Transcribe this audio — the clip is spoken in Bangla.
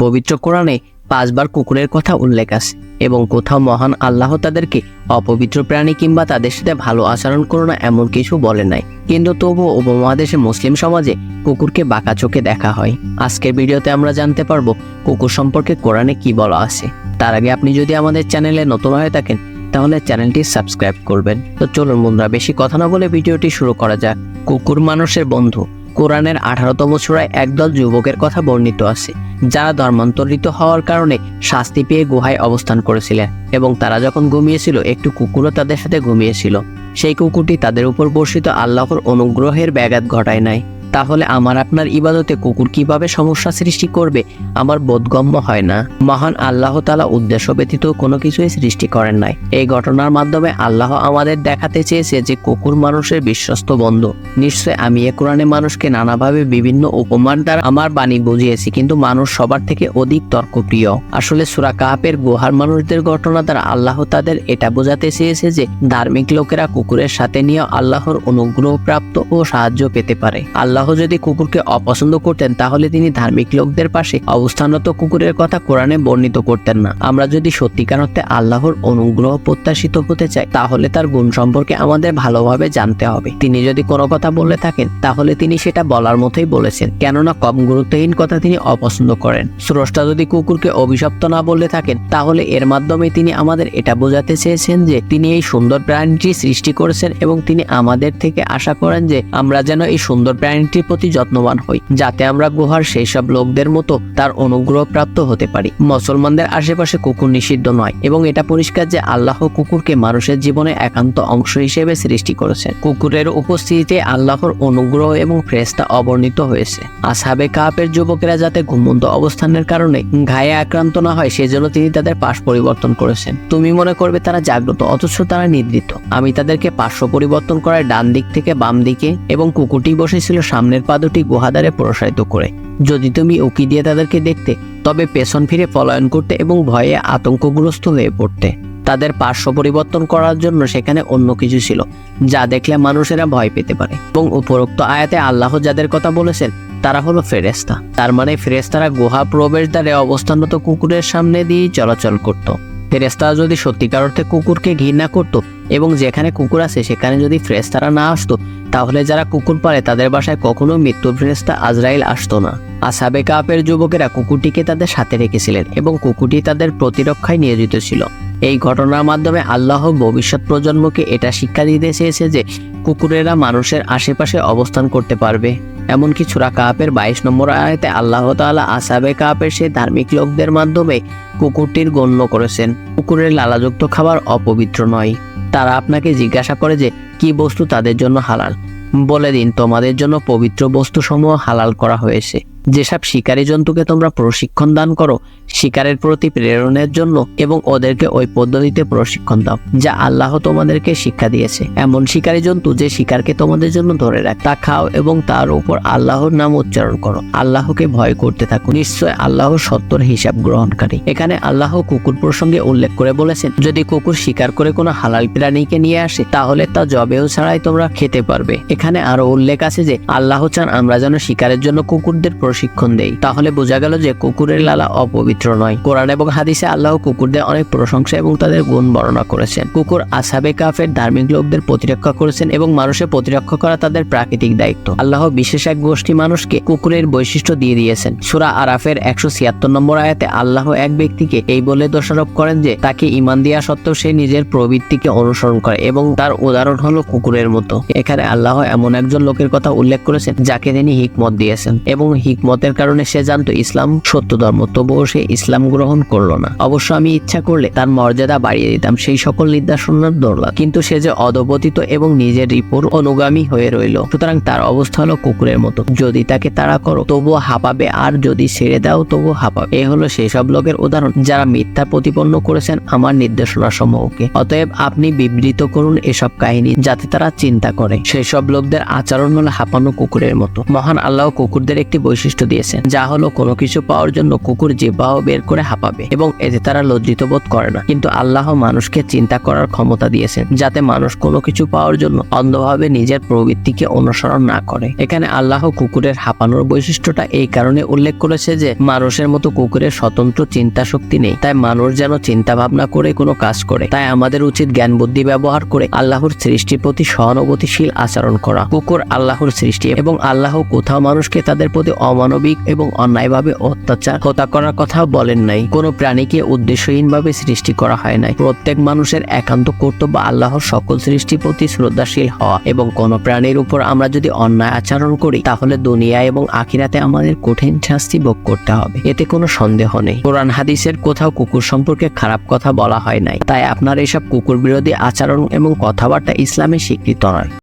পবিত্র কোরআনে পাঁচবার কুকুরের কথা উল্লেখ আছে এবং কোথাও মহান আল্লাহ তাদেরকে অপবিত্র প্রাণী কিংবা তাদের সাথে ভালো আচরণ করো না এমন কিছু বলে নাই। কিন্তু তবুও উপমহাদেশে মুসলিম সমাজে কুকুরকে বাঁকা চোখে দেখা হয়। আজকের ভিডিওতে আমরা জানতে পারব কুকুর সম্পর্কে কোরআনে কি বলা আছে। তার আগে আপনি যদি আমাদের চ্যানেলে নতুন হয়ে থাকেন, তাহলে চ্যানেলটি সাবস্ক্রাইব করবেন। তো চলুন বন্ধুরা, বেশি কথা না বলে ভিডিওটি শুরু করা যাক। কুকুর মানুষের বন্ধু। কোরআনের আঠারোতম সুরায় একদল যুবকের কথা বর্ণিত আছে, যারা ধর্মান্তরিত হওয়ার কারণে শাস্তি পেয়ে গুহায় অবস্থান করেছিলেন এবং তারা যখন ঘুমিয়েছিল, একটু কুকুরও তাদের সাথে ঘুমিয়েছিল। সেই কুকুরটি তাদের উপর বর্ষিত আল্লাহর অনুগ্রহের ব্যাঘাত ঘটায় নাই। তাহলে আমার আপনার ইবাদতে কুকুর কীভাবে সমস্যা সৃষ্টি করবে? আমার বোধগম্য হয় না। মহান আল্লাহ তালা উদ্দেশ্য ব্যতীত কোনো কিছুই সৃষ্টি করেন নাই। এই ঘটনার মাধ্যমে আল্লাহ আমাদের দেখাতে চেয়েছে যে কুকুর মানুষের বিশ্বস্ত বন্ধু। নিশ্চয় আমি এ কোরআনে মানুষকে নানাভাবে বিভিন্ন উপমান দ্বারা আমার বাণী বুঝিয়েছি, কিন্তু মানুষ সবার থেকে অধিক তর্কপ্রিয়। আসলে সুরা কাহাপের গুহার মানুষদের ঘটনা দ্বারা আল্লাহ তাদের এটা বোঝাতে চেয়েছে যে ধার্মিক লোকেরা কুকুরের সাথে নিয়ে আল্লাহর অনুগ্রহ প্রাপ্ত ও সাহায্য পেতে পারে। আল্লাহ যদি কুকুরকে অপছন্দ করতেন, তাহলে তিনি ধার্মিক লোকদের পাশে অবস্থানরত কুকুরের কথা কোরআনে বর্ণিত করতেন না। আমরা যদি সত্যিকার অর্থে আল্লাহর অনুগ্রহ প্রত্যাশিত হতে চাই, তাহলে তার গুণ সম্পর্কে আমাদের ভালোভাবে জানতে হবে। তিনি যদি কোনো কথা বলে থাকেন, তাহলে তিনি সেটা বলার মতোই বলেছেন, কেননা কম গুরুত্বহীন কথা তিনি অপছন্দ করেন। স্রষ্টা যদি কুকুরকে অভিশপ্ত না বলে থাকেন, তাহলে এর মাধ্যমে তিনি আমাদের এটা বোঝাতে চেয়েছেন যে, তিনি এই সুন্দর প্রাণীটি সৃষ্টি করেছেন এবং তিনি আমাদের থেকে আশা করেন যে, আমরা যেন এই সুন্দর প্রাণীটির প্রতি যত্নবান হই, যাতে আমরা গুহার সেই সব লোকদের মতো তার অনুগ্রহ প্রাপ্ত হতে পারি। মুসলমানদের আশেপাশে কুকুর নিষিদ্ধ নয় এবং এটা পরিষ্কার যে আল্লাহ কুকুরকে মানুষের জীবনে একান্ত অংশ হিসেবে সৃষ্টি করেছেন। কুকুরের উপস্থিতিতে আল্লাহর অনুগ্রহ এবং ফ্রেস্তা অবর্ণিত হয়েছে। আসহাবে কাপের যুবকেরা যাতে ঘুমন্ত অবস্থানের কারণে ঘায়ে আক্রান্ত না হয়, সেজন্য তিনি তাদের পাশ পরিবর্তন করেছেন। তুমি মনে করবে তারা জাগ্রত, অথচ তারা নিদ্রিত। আমি তাদেরকে পার্শ্ব পরিবর্তন করায় ডান দিক থেকে বাম দিকে এবং কুকুরটি বসেছিল সামনের পা দুটি গুহাদারে প্রসারিত করে। যদি তুমি উকি দিয়ে তাদেরকে দেখতে, তবে পেছন ফিরে পলায়ন করতে এবং ভয়ে আতঙ্কগ্রস্ত হয়ে পড়তে। তাদের পার্শ্ব পরিবর্তন করার জন্য সেখানে অন্য কিছু ছিল, যা দেখলে মানুষেরা ভয় পেতে পারে। এবং উপরোক্ত আয়াতে আল্লাহ যাদের কথা বলেছেন, তারা হলো ফেরেস্তা তার মানে ফেরেস্তারা গুহা প্রবেশদ্বারে অবস্থানরত কুকুরের সামনে দিয়ে চলাচল করত। ফেরেস্তারা যদি সত্যিকার অর্থে কুকুরকে ঘৃণা করত এবং যেখানে কুকুর আছে, সেখানে যদি ফেরেস্তারা না আসতো, তাহলে যারা কুকুর পালে, তাদের বাসায় কখনো মৃত্যুর ফেরেস্তা আজরাইল আসতো না। আসাবে কাপের যুবকেরা কুকুরটিকে তাদের সাথে রেখেছিলেন এবং কুকুরটি তাদের প্রতিরক্ষায় নিয়োজিত ছিল। এই ঘটনার মাধ্যমে আল্লাহ ভবিষ্যৎ প্রজন্মকে এটা শিক্ষা দিতে চেয়েছে যে কুকুরেরা মানুষের আশেপাশে অবস্থান করতে পারবে। এমনকি ছুরা কাপের বাইশ নম্বর আয়াতে আল্লাহ তাআলা আসাবে কাপের সেই ধার্মিক লোকদের মাধ্যমে কুকুরটির গণ্য করেছেন। কুকুরের লালাযুক্ত খাবার অপবিত্র নয়। তারা আপনাকে জিজ্ঞাসা করে যে, কি বস্তু তাদের জন্য হালাল? বলে দিন, তোমাদের জন্য পবিত্র বস্তুসমূহ হালাল করা হয়েছে। যেসব শিকারী জন্তুকে তোমরা প্রশিক্ষণ দান করো, শিকারের প্রতি প্রেরণের জন্য এবং ওদেরকে ওই পদ্ধতিতে প্রশিক্ষণ দাও, যা আল্লাহ তোমাদেরকে শিক্ষা দিয়েছে। এমন শিকারী জন্তু যে শিকারকে তোমাদের জন্য ধরে রাখ, তা খাও এবং তার উপর আল্লাহর নাম উচ্চারণ করো। আল্লাহকে ভয় করতে থাকো। নিশ্চয় আল্লাহ সত্তর হিসাব গ্রহণকারী। এখানে আল্লাহ কুকুর প্রসঙ্গে উল্লেখ করে বলেছেন, যদি কুকুর শিকার করে কোনো হালাল প্রাণীকে নিয়ে আসে, তাহলে তা জবেও ছাড়াই তোমরা খেতে পারবে। এখানে আরও উল্লেখ আছে যে, আল্লাহ চান আমরা যেন শিকারের জন্য কুকুরদের প্রশিক্ষণ দেই। তাহলে বোঝা গেল যে কুকুরের লালা অপবিত্র নয়। কোরআন এবং হাদিসে আল্লাহ কুকুরদের অনেক প্রশংসা এবং তাদের গুণ বর্ণনা করেছেন। কুকুর আসাবে কাফের, ধার্মিক লোকদের প্রতিরক্ষা করেছেন এবং মানুষের প্রতিরক্ষা করা তাদের প্রাকৃতিক দায়িত্ব। আল্লাহ বিশেষ এক গোষ্ঠী মানুষকে কুকুরের বৈশিষ্ট্য দিয়ে দিয়েছেন। সুরা আরাফের একশো ছিয়াত্তর নম্বর আয়াতে আল্লাহ এক ব্যক্তিকে এই বলে দোষারোপ করেন যে তাকে ইমান দেওয়া সত্ত্বেও সে নিজের প্রবৃত্তিকে অনুসরণ করে এবং তার উদাহরণ হলো কুকুরের মতো। এখানে আল্লাহ এমন একজন লোকের কথা উল্লেখ করেছেন যাকে তিনি হিকমত দিয়েছেন এবং হিকমতের কারণে সে জানতো ইসলাম সত্য ধর্ম, তবুও সে ইসলাম গ্রহণ করল না। অবশ্য আমি ইচ্ছা করলে তার মর্যাদা বাড়িয়ে দিতাম সেই সকল নির্দেশনার দৌড়লা কিন্তু সে যে অধপতিত এবং নিজের রিপোর অনুগামী হয়ে রইল, সুতরাং তার অবস্থা হলো কুকুরের মতো। যদি তাকে তাড়া করো, তবুও হাঁপাবে, আর যদি ছেড়ে দাও, তবুও হাঁপাবে। এ হলো সেই সব লোকের উদাহরণ, যারা মিথ্যা প্রতিপন্ন করেছেন আমার নির্দেশনা সমূহকে অতএব আপনি বিবৃত করুন এসব কাহিনী, যাতে তারা চিন্তা করে। সেই সব লোকদের আচরণ হলো হাঁপানো কুকুরের মতো। মহান আল্লাহ কুকুরদের একটি বৈশিষ্ট্য বৈশিষ্ট্য দিয়েছেন, যা হলো কোনো কিছু পাওয়ার জন্য কুকুর জিব্বাহ বের করে হাঁপাবে এবং এতে তারা লজ্জিত বোধ করে না। কিন্তু আল্লাহ মানুষকে চিন্তা করার ক্ষমতা দিয়েছেন, যাতে মানুষ কোনো কিছু পাওয়ার জন্য অন্ধভাবে নিজের প্রবৃত্তিকে অনুসরণ না করে। এখানে আল্লাহ কুকুরের হাঁপানোর বৈশিষ্ট্যটা এই কারণে উল্লেখ করেছে যে, মানুষের মতো কুকুরের স্বতন্ত্র চিন্তা শক্তি নেই, তাই মানুষ যেন চিন্তা ভাবনা করে কোনো কাজ করে। তাই আমাদের উচিত জ্ঞান বুদ্ধি ব্যবহার করে আল্লাহর সৃষ্টির প্রতি সহানুভূতিশীল আচরণ করা। কুকুর আল্লাহর সৃষ্টি এবং আল্লাহ কোথাও মানুষকে তাদের প্রতি অমানবিক এবং অন্যায়ভাবে অত্যাচার। হত্যা করার কথা বলেন নাই। কোনো প্রাণীকে উদ্দেশ্যহীনভাবে সৃষ্টি করা হয় নাই। প্রত্যেক মানুষের একান্ত কর্তব্য আল্লাহর সকল সৃষ্টির প্রতি শ্রদ্ধাশীল হওয়া এবং কোনো প্রাণীর উপর আমরা যদি অন্যায় আচরণ করি, তাহলে দুনিয়া এবং আখিরাতে আমাদের কঠিন শাস্তি ভোগ করতে হবে। এতে কোনো সন্দেহ নেই। কোরআন হাদিসের কোথাও কুকুর সম্পর্কে খারাপ কথা বলা হয় নাই। তাই আপনার এসব কুকুর বিরোধী আচরণ এবং কথাবার্তা ইসলামে স্বীকৃত নয়।